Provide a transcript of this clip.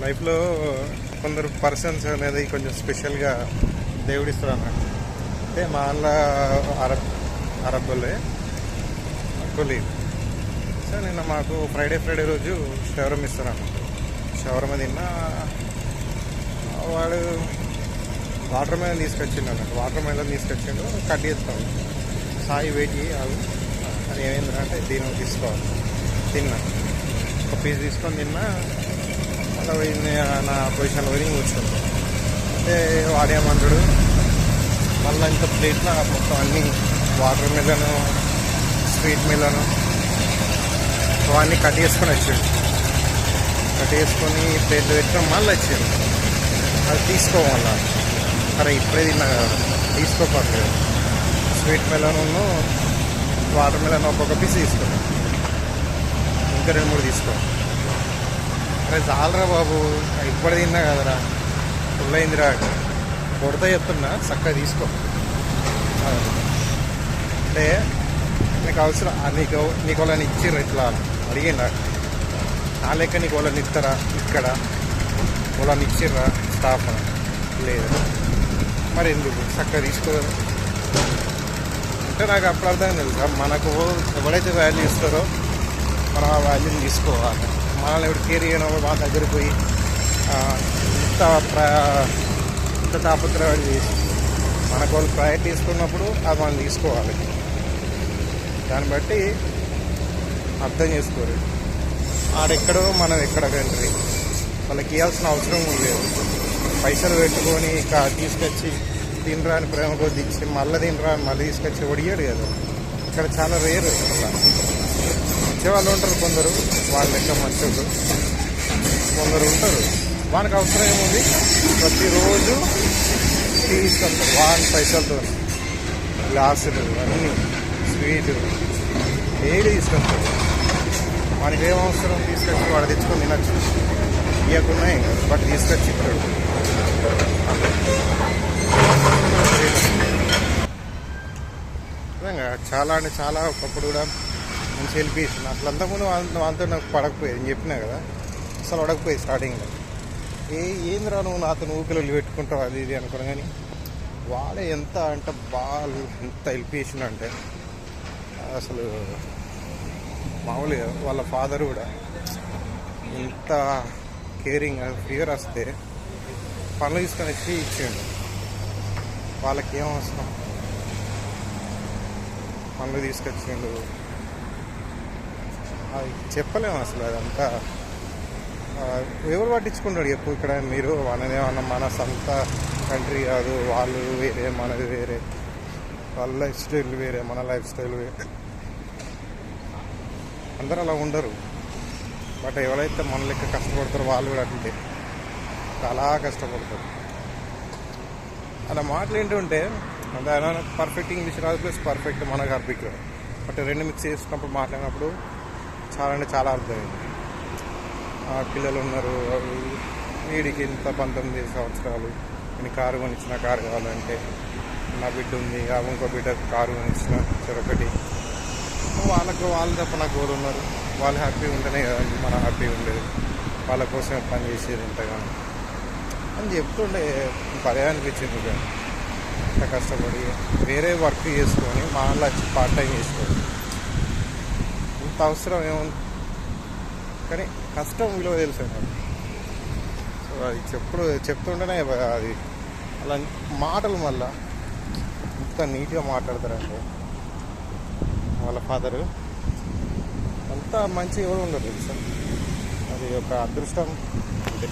లైఫ్లో కొందరు పర్సన్స్ అనేది కొంచెం స్పెషల్గా దేవుడిస్తారు అన్నట్టు అంటే మా అన్న అరబ్ అరబ్బులే కొలీగ్ సో నిన్న మాకు ఫ్రైడే ఫ్రైడే రోజు షవరం ఇస్తారు అన్నట్టు షవరం తిన్నా వాడు వాటర్ మెలన్ తీసుకొచ్చిండు అన్నట్టు వాటర్ మెలన్ తీసుకొచ్చిండు కట్ చేస్తాం సాయి వెయిట్ చేయి అవి అది ఏమైందంటే దీన్ని తీసుకోవాలి. తిన్నా. ఒక పీస్ తీసుకొని తిన్నా మళ్ళీ నా పొజిషన్లో పోయి కూర్చుంది అంటే వాడేమంటాడు మళ్ళీ ఇంత ప్లేట్లో మొత్తం అన్ని వాటర్ మిలన్ స్వీట్ మిలన్ అవన్నీ కట్ చేసుకొని వచ్చాడు. కట్ చేసుకొని ప్లేట్లో పెట్టడం మళ్ళీ వచ్చాడు. అది తీసుకోవాలా. సరే ఇప్పుడే తిన్నా కదా. తీసుకోపట్లేదు స్వీట్ మెలన్ వాటర్ మెలన్ ఒక్కొక్క పీస్ తీసుకున్నాను ఇంకా రెండు మూడు తీసుకో. అరే చాలరా బాబు ఇప్పుడు తిన్నా కదరా. ఫుల్ అయిందిరా. కొడతా చెప్తున్నా చక్కగా తీసుకో. అంటే నీకు అవసరం నీకు నీకు వాళ్ళని ఇచ్చిర్రు ఇట్లా అడిగిండా? నా లెక్క నీకు వాళ్ళని ఇస్తారా ఇక్కడ. వాళ్ళని ఇచ్చిర్రా స్టాఫ్ లేదు. మరి ఎందుకు? చక్కగా తీసుకోవాలి అంటే నాకు అప్పుడు అర్థం తెలుసా? మనకు ఎవరైతే వాల్యూ ఇస్తారో మనం ఆ వాల్యూని తీసుకోవాలి. మనల్ని ఎవరు కేర్ చేయడం వాళ్ళ దగ్గరికి పోయి ఇంత ఇంత తాపత్రయాలు చేసి మనకు వాళ్ళు ప్రయారిటీ తీసుకున్నప్పుడు అది మనం తీసుకోవాలి. దాన్ని బట్టి అర్థం చేసుకోరు. ఆడెక్కడో మనం ఎక్కడ కంట్రీ వాళ్ళకి ఇవ్వాల్సిన అవసరం లేదు. పైసలు పెట్టుకొని ఇక తీసుకొచ్చి తినరా అని ప్రేమ కొద్ది ఇచ్చి మళ్ళీ తినరా అని మళ్ళీ తీసుకొచ్చి ఒడియాడు కదా. ఇక్కడ చాలా రేరు అట్లా వచ్చేవాళ్ళు ఉంటారు కొందరు వాళ్ళ లెక్క మంచోళ్ళు. కొందరు ఉంటారు. వానికి అవసరం ఏముంది? ప్రతిరోజు తీసుకెళ్తారు వాని పైసలతో గ్లాసులు అన్నీ స్వీటు డైలీ తీసుకెళ్తారు వానికి ఏం అవసరం? తీసుకొచ్చి వాడు తెచ్చుకొని తినచ్చు. ఇవ్వకుండా బట్ తీసుకొచ్చి ఇప్పుడు చాలా అంటే చాలా ఒకప్పుడు కూడా మంచి హెల్ప్ చేసింది అట్లా అంతకుముందు వాళ్ళ వాళ్ళతో నాకు పడకపోయేది. నేను చెప్పినా కదా. అసలు పడకపోయేది స్టార్టింగ్లో ఏ ఏందిరా నువ్వు నాతో ఊపిలో పెట్టుకుంటావు అది ఇది అనుకున్నా కానీ వాడే ఎంత అంటే బాగా ఎంత హెల్ప్ చేసిండంటే అసలు మామూలుగా వాళ్ళ ఫాదర్ కూడా ఎంత కేరింగ్ ఫీవర్ వస్తే పనులు తీసుకొని వచ్చి ఇచ్చిండు. వాళ్ళకి ఏం అవసరం? పనులు తీసుకొచ్చిండు. అది చెప్పలేము అసలు అదంతా. ఎవరు పట్టించుకుంటాడు చెప్పు ఇక్కడ? మీరు మనదేమన్నా మన సొంత కంట్రీ కాదు వాళ్ళు వేరే మనది వేరే. వాళ్ళ లైఫ్ స్టైల్ వేరే మన లైఫ్ స్టైల్ వేరే. అందరూ అలా ఉండరు. బట్ ఎవరైతే మన లెక్క కష్టపడతారో వాళ్ళు కూడా అంటే చాలా కష్టపడతారు. అలా మాటలు ఏంటంటే అంటే పర్ఫెక్ట్ ఇంగ్లీష్ రాదు ప్లస్ పర్ఫెక్ట్ మనకు అర్బిక్ బట్ రెండు మిక్స్ చేసుకున్నప్పుడు మాట్లాడినప్పుడు చాలా అంటే చాలా అర్థమైంది. పిల్లలు ఉన్నారు వాళ్ళు వీడికి ఇంత పంతొమ్మిది సంవత్సరాలు నేను కారు కొనిచ్చిన కారు కావాలంటే నా బిడ్డ ఉంది ఇంకో బిడ్డ కారు కొనిచ్చిన చెరొకటి. వాళ్ళకు వాళ్ళు తప్ప నాకు ఎవరు ఉన్నారు. వాళ్ళు హ్యాపీ ఉంటేనే కదా మనం హ్యాపీ ఉండేది. వాళ్ళ కోసమే పని చేసేది ఇంతగానో. అని చెప్తుండే భలే అనిపించింది ఇక. ఇంత కష్టపడి వేరే వర్క్ చేసుకొని మా వాళ్ళు వచ్చి పార్ట్ టైం చేసుకోవాలి అవసరం ఏముంది? కానీ కష్టం విలువ తెలుసు నాకు. సో అది చెప్పుడు చెప్తుంటేనే అది అలా మాటలు మళ్ళా ఇంత నీట్గా మాట్లాడతారంటే వాళ్ళ ఫాదరు. అంత మంచి ఎవరు ఉండదు తెలుసా? అది ఒక అదృష్టం. అంటే